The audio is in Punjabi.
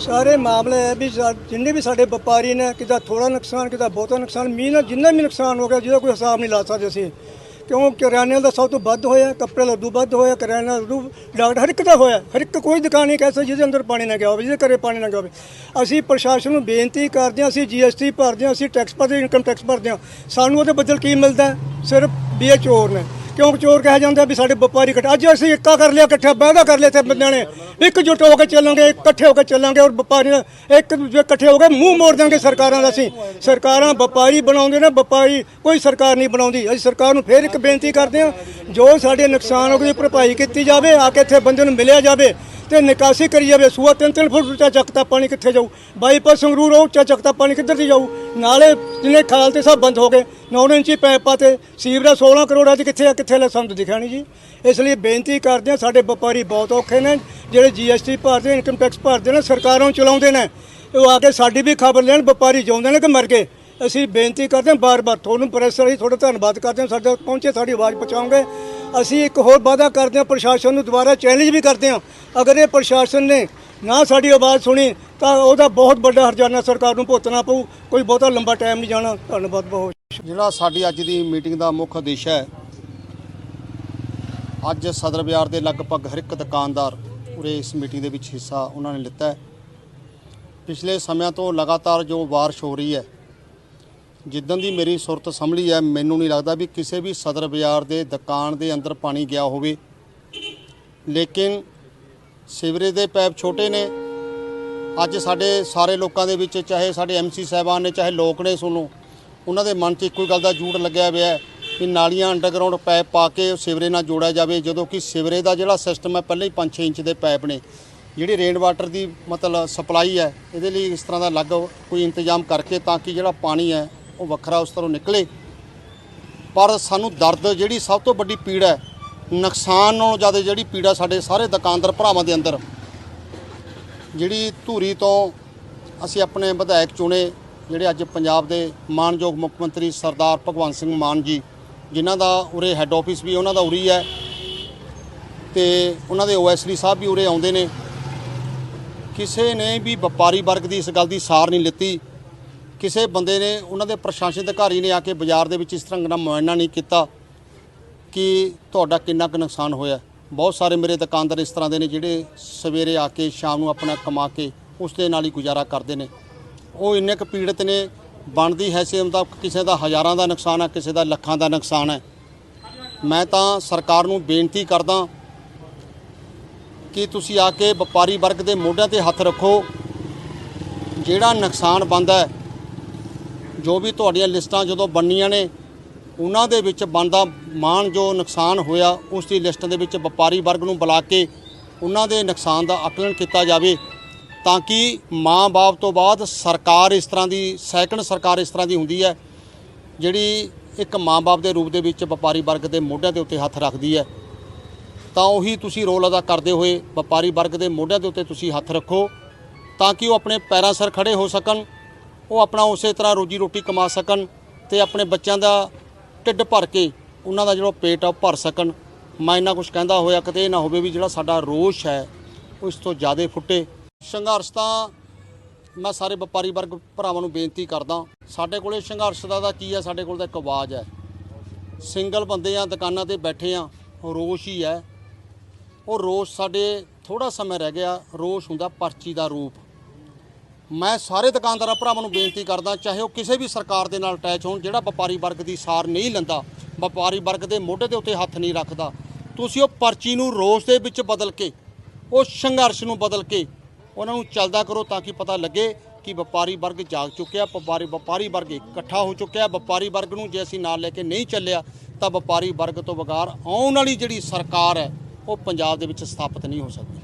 ਸਾਰੇ ਮਾਮਲੇ ਹੈ ਵੀ ਸਾ- ਜਿੰਨੇ ਵੀ ਸਾਡੇ ਵਪਾਰੀ ਨੇ ਕਿਦਾ ਥੋੜਾ ਨੁਕਸਾਨ ਕਿਦਾ ਬਹੁਤਾ ਨੁਕਸਾਨ, ਮੀਂਹ ਨਾਲ ਜਿੰਨਾ ਵੀ ਨੁਕਸਾਨ ਹੋ ਗਿਆ, ਜਿਹਦਾ ਕੋਈ ਹਿਸਾਬ ਨਹੀਂ ਲਾ ਸਕਦੇ ਅਸੀਂ। ਕਿਉਂ? ਕਿਰਾਨੇ ਦਾ ਸਭ ਤੋਂ ਵੱਧ ਹੋਇਆ, ਕੱਪੜੇ ਦਾ ਉਦੋਂ ਵੱਧ ਹੋਇਆ ਕਿਰਾਨੇ ਦਾ ਉਦੋਂ ਡਾਕਟਰ ਹਰ ਇੱਕ ਦਾ ਹੋਇਆ, ਹਰ ਇੱਕ ਕੋਈ ਦੁਕਾਨ ਨਹੀਂ ਕਹਿ ਸਕਦੀ ਜਿਹਦੇ ਅੰਦਰ ਪਾਣੀ ਨਾ ਗਿਆ ਹੋਵੇ, ਜਿਹਦੇ ਘਰੇ ਪਾਣੀ ਨਾ ਗਿਆ ਹੋਵੇ। ਅਸੀਂ ਪ੍ਰਸ਼ਾਸਨ ਨੂੰ ਬੇਨਤੀ ਕਰਦੇ ਹਾਂ, ਅਸੀਂ ਜੀਐਸਟੀ ਭਰਦੇ ਹਾਂ, ਅਸੀਂ ਟੈਕਸ ਭਰਦੇ ਇਨਕਮ ਟੈਕਸ ਭਰਦੇ ਹਾਂ। ਸਾਨੂੰ ਉਹਦੇ ਬਦਲ ਕੀ ਮਿਲਦਾ? ਸਿਰਫ ਵੀ ਚੋਰ ਨੇ। ਚੌਂਕ ਚੋਰ ਕਿਹਾ ਜਾਂਦਾ ਵੀ ਸਾਡੇ ਵਪਾਰੀ ਇਕੱਠੇ ਅੱਜ ਅਸੀਂ ਇੱਕਾ ਕਰ ਲਿਆ, ਇਕੱਠਾ ਵਾਅਦਾ ਕਰ ਲਿਆ ਇੱਥੇ ਬੰਦਿਆਂ ਨੇ। ਇਕਜੁੱਟ ਹੋ ਕੇ ਚੱਲਾਂਗੇ, ਇਕੱਠੇ ਹੋ ਕੇ ਚੱਲਾਂਗੇ ਔਰ ਵਪਾਰੀ ਇੱਕ ਦੂਜੇ ਇਕੱਠੇ ਹੋ ਕੇ ਮੂੰਹ ਮੋੜ ਦਾਂਗੇ ਸਰਕਾਰਾਂ ਦਾ ਅਸੀਂ। ਸਰਕਾਰਾਂ ਵਪਾਰੀ ਬਣਾਉਂਦੇ ਨੇ, ਵਪਾਰੀ ਕੋਈ ਸਰਕਾਰ ਨਹੀਂ ਬਣਾਉਂਦੀ। ਅਸੀਂ ਸਰਕਾਰ ਨੂੰ ਫੇਰ ਇੱਕ ਬੇਨਤੀ ਕਰਦੇ ਹਾਂ, ਜੋ ਸਾਡੇ ਨੁਕਸਾਨ ਹੋ ਗਏ ਭਰਪਾਈ ਕੀਤੀ ਜਾਵੇ, ਆ ਕੇ ਇੱਥੇ ਬੰਦੇ ਨੂੰ ਮਿਲਿਆ ਜਾਵੇ। ਤੇ ਨਿਕਾਸੀ ਕਰੀ ਜਾਵੇ, ਸੂਆ ਤਿੰਨ ਤਿੰਨ ਫੁੱਟ ਉੱਚਾ ਚੱਕਤਾ ਪਾਣੀ ਕਿੱਥੇ ਜਾਊ? ਬਾਈਪਾਸ ਸੰਗਰੂਰ ਉਹ ਉੱਚਾ ਚੱਕਤਾ ਪਾਣੀ ਕਿੱਧਰ ਦੀ ਜਾਊ? ਨਾਲੇ ਜਿੰਨੇ ਖਾਲ ਤੇ ਸਭ ਬੰਦ ਹੋ ਗਏ 9 ਇੰਚੀ ਪੈਪਾਂ ਤੇ ਸੀਵਰੇਜ 16 ਕਰੋੜਾਂ ਚ ਕਿੱਥੇ ਆ, ਕਿੱਥੇ ਲੈ ਸਾਨੂੰ ਦਿਖਿਆ ਨਹੀਂ ਜੀ? ਇਸ ਲਈ ਬੇਨਤੀ ਕਰਦੇ ਹਾਂ, ਸਾਡੇ ਵਪਾਰੀ ਬਹੁਤ ਔਖੇ ਨੇ, ਜਿਹੜੇ ਜੀਐਸਟੀ ਭਰਦੇ ਇਨਕਮ ਟੈਕਸ ਭਰਦੇ ਨੇ, ਸਰਕਾਰਾਂ ਨੂੰ ਚਲਾਉਂਦੇ ਨੇ। ਉਹ ਆ ਕੇ ਸਾਡੀ ਵੀ ਖਬਰ ਲੈਣ, ਵਪਾਰੀ ਜਿਉਂਦੇ ਨੇ ਕਿ ਮਰ ਗਏ? ਅਸੀਂ ਬੇਨਤੀ ਕਰਦੇ ਹਾਂ, ਬਾਰ-ਬਾਰ ਤੁਹਾਨੂੰ ਪ੍ਰੈਸ ਲਈ ਤੁਹਾਡਾ ਧੰਨਵਾਦ ਕਰਦੇ ਹਾਂ, ਸਾਡੇ ਤੱਕ ਪਹੁੰਚੇ, ਸਾਡੀ ਆਵਾਜ਼ ਪਹੁੰਚਾਉਂਗੇ ਅਸੀਂ ਇੱਕ ਹੋਰ ਵਾਅਦਾ ਕਰਦੇ ਹਾਂ, ਪ੍ਰਸ਼ਾਸਨ ਨੂੰ ਦੁਬਾਰਾ ਚੈਲੰਜ ਵੀ ਕਰਦੇ ਹਾਂ। ਅਗਰ ਇਹ ਪ੍ਰਸ਼ਾਸਨ ਨੇ ਨਾ ਸਾਡੀ ਆਵਾਜ਼ ਸੁਣੀ, ਤਾਂ ਉਹਦਾ ਬਹੁਤ ਵੱਡਾ ਹਰਜਾਨਾ ਸਰਕਾਰ ਨੂੰ ਭੁਗਤਣਾ ਪਊ। ਕੋਈ ਬਹੁਤਾ ਲੰਬਾ ਟਾਈਮ ਨਹੀਂ ਜਾਣਾ। ਧੰਨਵਾਦ, ਬਹੁਤ ਜਿਹੜਾ ਸਾਡੀ ਅੱਜ ਦੀ ਮੀਟਿੰਗ ਦਾ ਮੁੱਖ ਉਦੇਸ਼ ਹੈ, ਅੱਜ ਸਦਰ ਬਾਜ਼ਾਰ ਦੇ ਲਗਭਗ ਹਰ ਇੱਕ ਦੁਕਾਨਦਾਰ ਉਰੇ ਇਸ ਮੀਟਿੰਗ ਦੇ ਵਿੱਚ ਹਿੱਸਾ ਉਹਨਾਂ ਨੇ ਲਿੱਤਾ ਹੈ। ਪਿਛਲੇ ਸਮਿਆਂ ਤੋਂ ਲਗਾਤਾਰ ਜੋ ਬਾਰਿਸ਼ ਹੋ ਰਹੀ ਹੈ ਜਿੱਦਣ ਦੀ ਮੇਰੀ ਸੁਰਤ ਸੰਭਲੀ ਹੈ, ਮੈਨੂੰ ਨਹੀਂ ਲੱਗਦਾ ਵੀ ਕਿਸੇ ਵੀ ਸਦਰ ਬਾਜ਼ਾਰ ਦੇ ਦੁਕਾਨ ਦੇ ਅੰਦਰ ਪਾਣੀ ਗਿਆ ਹੋਵੇ। ਲੇਕਿਨ ਸੀਵਰੇਜ ਦੇ ਪੈਪ ਛੋਟੇ ਨੇ। ਅੱਜ ਸਾਡੇ ਸਾਰੇ ਲੋਕਾਂ ਦੇ ਵਿੱਚ, ਚਾਹੇ ਸਾਡੇ ਐਮਸੀ ਸਾਹਿਬਾਨ ਨੇ, ਚਾਹੇ ਲੋਕ ਨੇ ਸੁਣੋ, ਉਹਨਾਂ ਦੇ ਮਨ 'ਚ ਇੱਕੋ ਹੀ ਗੱਲ ਦਾ ਜੂੜ ਲੱਗਿਆ ਹੋਇਆ ਹੈ ਕਿ ਨਾਲੀਆਂ ਅੰਡਰਗਰਾਉਂਡ ਪੈਪ ਪਾ ਕੇ ਸੀਵਰੇਜ ਨਾਲ ਜੋੜਿਆ ਜਾਵੇ, ਜਦੋਂ ਕਿ ਸੀਵਰੇਜ ਦਾ ਜਿਹੜਾ ਸਿਸਟਮ ਹੈ, ਪਹਿਲਾਂ ਹੀ 5-6 ਇੰਚ ਦੇ ਪੈਪ ਨੇ। ਜਿਹੜੀ ਰੇਨ ਵਾਟਰ ਦੀ ਮਤਲਬ ਸਪਲਾਈ ਹੈ, ਇਹਦੇ ਲਈ ਇਸ ਤਰ੍ਹਾਂ ਦਾ ਅਲੱਗ ਕੋਈ ਇੰਤਜ਼ਾਮ ਕਰਕੇ ਤਾਂ ਕਿ ਜਿਹੜਾ ਪਾਣੀ ਹੈ ਉਹ ਵੱਖਰਾ ਉਸ ਤਰ੍ਹਾਂ ਨਿਕਲੇ। ਪਰ ਸਾਨੂੰ ਦਰਦ ਜਿਹੜੀ ਸਭ ਤੋਂ ਵੱਡੀ ਪੀੜ ਹੈ, ਨੁਕਸਾਨ ਨਾਲੋਂ ਜ਼ਿਆਦਾ ਜਿਹੜੀ ਪੀੜਾ ਸਾਡੇ ਸਾਰੇ ਦੁਕਾਨਦਾਰ ਭਰਾਵਾਂ ਦੇ ਅੰਦਰ। ਜਿਹੜੀ ਧੂਰੀ ਤੋਂ ਅਸੀਂ ਆਪਣੇ ਵਿਧਾਇਕ ਚੁਣੇ, ਜਿਹੜੇ ਅੱਜ ਪੰਜਾਬ ਦੇ ਮਾਨਯੋਗ ਮੁੱਖ ਮੰਤਰੀ ਸਰਦਾਰ ਭਗਵੰਤ ਸਿੰਘ ਮਾਨ ਜੀ, ਜਿਨ੍ਹਾਂ ਦਾ ਉਰੇ ਹੈੱਡ ਆਫਿਸ ਵੀ ਉਹਨਾਂ ਦਾ ਉਰੀ ਹੈ ਤੇ ਉਹਨਾਂ ਦੇ ਓਐਸਡੀ ਸਾਹਿਬ ਵੀ ਉਰੇ ਆਉਂਦੇ ਨੇ। ਕਿਸੇ ਨੇ ਵੀ ਵਪਾਰੀ ਵਰਗ ਦੀ ਇਸ ਗੱਲ ਦੀ ਸਾਰ ਨਹੀਂ ਲਿੱਤੀ। ਕਿਸੇ ਬੰਦੇ ਨੇ, ਉਹਨਾਂ ਦੇ ਪ੍ਰਸ਼ਾਸਨ ਅਧਿਕਾਰੀ ਨੇ ਆ ਕੇ ਬਾਜ਼ਾਰ ਦੇ ਵਿੱਚ ਇਸ ਤਰ੍ਹਾਂ ਦਾ ਮੁਆਇਨਾ ਨਹੀਂ ਕੀਤਾ ਕਿ ਤੁਹਾਡਾ ਕਿੰਨਾ ਕੁ ਨੁਕਸਾਨ ਹੋਇਆ। ਬਹੁਤ ਸਾਰੇ ਮੇਰੇ ਦੁਕਾਨਦਾਰ ਇਸ ਤਰ੍ਹਾਂ ਦੇ ਨੇ ਜਿਹੜੇ ਸਵੇਰੇ ਆ ਕੇ, ਸ਼ਾਮ ਨੂੰ ਆਪਣਾ ਕਮਾ ਕੇ ਉਸ ਦੇ ਨਾਲ ਹੀ ਗੁਜ਼ਾਰਾ ਕਰਦੇ ਨੇ। ਉਹ ਇੰਨੇ ਕੁ ਪੀੜਤ ਨੇ, ਬਣਦੀ ਹੈਸੀਅਤ ਮੁਤਾਬਕ ਕਿਸੇ ਦਾ ਹਜ਼ਾਰਾਂ ਦਾ ਨੁਕਸਾਨ ਹੈ ਕਿਸੇ ਦਾ ਲੱਖਾਂ ਦਾ ਨੁਕਸਾਨ ਹੈ ਮੈਂ ਤਾਂ ਸਰਕਾਰ ਨੂੰ ਬੇਨਤੀ ਕਰਦਾ ਕਿ ਤੁਸੀਂ ਆ ਕੇ ਵਪਾਰੀ ਵਰਗ ਦੇ ਮੋਢਿਆਂ ਤੇ ਹੱਥ ਰੱਖੋ। ਜਿਹੜਾ ਨੁਕਸਾਨ ਬਣਦਾ ਹੈ ਜੋ ਵੀ ਤੁਹਾਡੀਆਂ ਲਿਸਟਾਂ ਜਦੋਂ ਬਣਨੀਆਂ ਨੇ, ਉਹਨਾਂ ਦੇ ਵਿੱਚ ਬਣਦਾ ਮਾਨ ਜੋ ਨੁਕਸਾਨ ਹੋਇਆ, ਉਸ ਦੀ ਲਿਸਟ ਦੇ ਵਿੱਚ ਵਪਾਰੀ ਵਰਗ ਨੂੰ ਬੁਲਾ ਕੇ ਉਹਨਾਂ ਦੇ ਨੁਕਸਾਨ ਦਾ ਆਕਲਨ ਕੀਤਾ ਜਾਵੇ ਤਾਂ ਕਿ ਮਾਂ-ਬਾਪ ਤੋਂ ਬਾਅਦ ਸਰਕਾਰ ਇਸ ਤਰ੍ਹਾਂ ਦੀ, ਸੈਕੰਡ ਸਰਕਾਰ ਇਸ ਤਰ੍ਹਾਂ ਦੀ ਹੁੰਦੀ ਹੈ, ਜਿਹੜੀ ਇੱਕ ਮਾਂ-ਬਾਪ ਦੇ ਰੂਪ ਦੇ ਵਿੱਚ ਵਪਾਰੀ ਵਰਗ ਦੇ ਮੋਢਿਆਂ ਦੇ ਉੱਤੇ ਹੱਥ ਰੱਖਦੀ ਹੈ। ਤਾਂ ਉਹੀ ਤੁਸੀਂ ਰੋਲ ਅਦਾ ਕਰਦੇ ਹੋਏ ਵਪਾਰੀ ਵਰਗ ਦੇ ਮੋਢਿਆਂ ਦੇ ਉੱਤੇ ਤੁਸੀਂ ਹੱਥ ਰੱਖੋ ਤਾਂ ਕਿ ਉਹ ਆਪਣੇ ਪੈਰਾਂ ਸਿਰ ਖੜੇ ਹੋ ਸਕਣ। ਉਹ ਆਪਣਾ ਉਸੇ ਤਰ੍ਹਾਂ ਰੋਜੀ ਰੋਟੀ ਕਮਾ ਸਕਣ ਤੇ ਆਪਣੇ ਬੱਚਿਆਂ ਦਾ ਢਿੱਡ ਭਰ ਕੇ ਉਹਨਾਂ ਦਾ ਜਿਹੜਾ ਪੇਟ ਆ ਉਹ ਭਰ ਸਕਣ। ਮੈਂ ਇੰਨਾ ਕੁਝ ਕਹਿੰਦਾ ਹੋਇਆ, ਕਿਤੇ ਇਹ ਨਾ ਹੋਵੇ ਵੀ ਜਿਹੜਾ ਸਾਡਾ ਰੋਸ਼ ਹੈ, ਉਹ ਇਸ ਤੋਂ ਜ਼ਿਆਦਾ ਫੁੱਟੇ। ਸੰਘਰਸ਼ ਤਾਂ ਮੈਂ ਸਾਰੇ ਵਪਾਰੀ ਵਰਗ ਭਰਾਵਾਂ ਨੂੰ ਬੇਨਤੀ ਕਰਦਾ, ਸਾਡੇ ਕੋਲੇ ਸੰਘਰਸ਼ ਦਾ ਤਾਂ ਕੀ ਹੈ, ਸਾਡੇ ਕੋਲ ਤਾਂ ਇੱਕ ਆਵਾਜ਼ ਹੈ। ਸਿੰਗਲ ਬੰਦੇ ਆ, ਦੁਕਾਨਾਂ ਤੇ ਬੈਠੇ ਆ ਰੋਸ਼ ਹੀ ਹੈ। ਉਹ ਰੋਸ਼ ਸਾਡੇ ਥੋੜਾ ਸਮਾਂ ਰਹਿ ਗਿਆ, ਰੋਸ਼ ਹੁੰਦਾ ਪਰਚੀ ਦਾ ਰੂਪ। ਮੈਂ ਸਾਰੇ ਦੁਕਾਨਦਾਰਾਂ ਭਰਾਵਾਂ ਨੂੰ ਬੇਨਤੀ ਕਰਦਾ, ਚਾਹੇ ਉਹ ਕਿਸੇ ਵੀ ਸਰਕਾਰ ਦੇ ਨਾਲ ਅਟੈਚ ਹੋਣ, ਜਿਹੜਾ ਵਪਾਰੀ ਵਰਗ ਦੀ ਸਾਰ ਨਹੀਂ ਲੈਂਦਾ, ਵਪਾਰੀ ਵਰਗ ਦੇ ਮੋਢੇ ਦੇ ਉੱਤੇ ਹੱਥ ਨਹੀਂ ਰੱਖਦਾ, ਤੁਸੀਂ ਉਹ ਪਰਚੀ ਨੂੰ ਰੋਸ ਦੇ ਵਿੱਚ ਬਦਲ ਕੇ, ਉਹ ਸੰਘਰਸ਼ ਨੂੰ ਬਦਲ ਕੇ ਉਹਨਾਂ ਨੂੰ ਚੱਲਦਾ ਕਰੋ ਤਾਂ ਕਿ ਪਤਾ ਲੱਗੇ ਕਿ ਵਪਾਰੀ ਵਰਗ ਜਾਗ ਚੁੱਕਿਆ, ਵਪਾਰੀ ਵਪਾਰੀ ਵਰਗ ਇਕੱਠਾ ਹੋ ਚੁੱਕਿਆ, ਵਪਾਰੀ ਵਰਗ ਨੂੰ ਜੇ ਅਸੀਂ ਨਾਲ ਲੈ ਕੇ ਨਹੀਂ ਚੱਲਿਆ, ਤਾਂ ਵਪਾਰੀ ਵਰਗ ਤੋਂ ਬਗਾਰ ਆਉਣ ਵਾਲੀ ਜਿਹੜੀ ਸਰਕਾਰ ਹੈ, ਉਹ ਪੰਜਾਬ ਦੇ ਵਿੱਚ ਸਥਾਪਿਤ ਨਹੀਂ ਹੋ ਸਕਦੀ।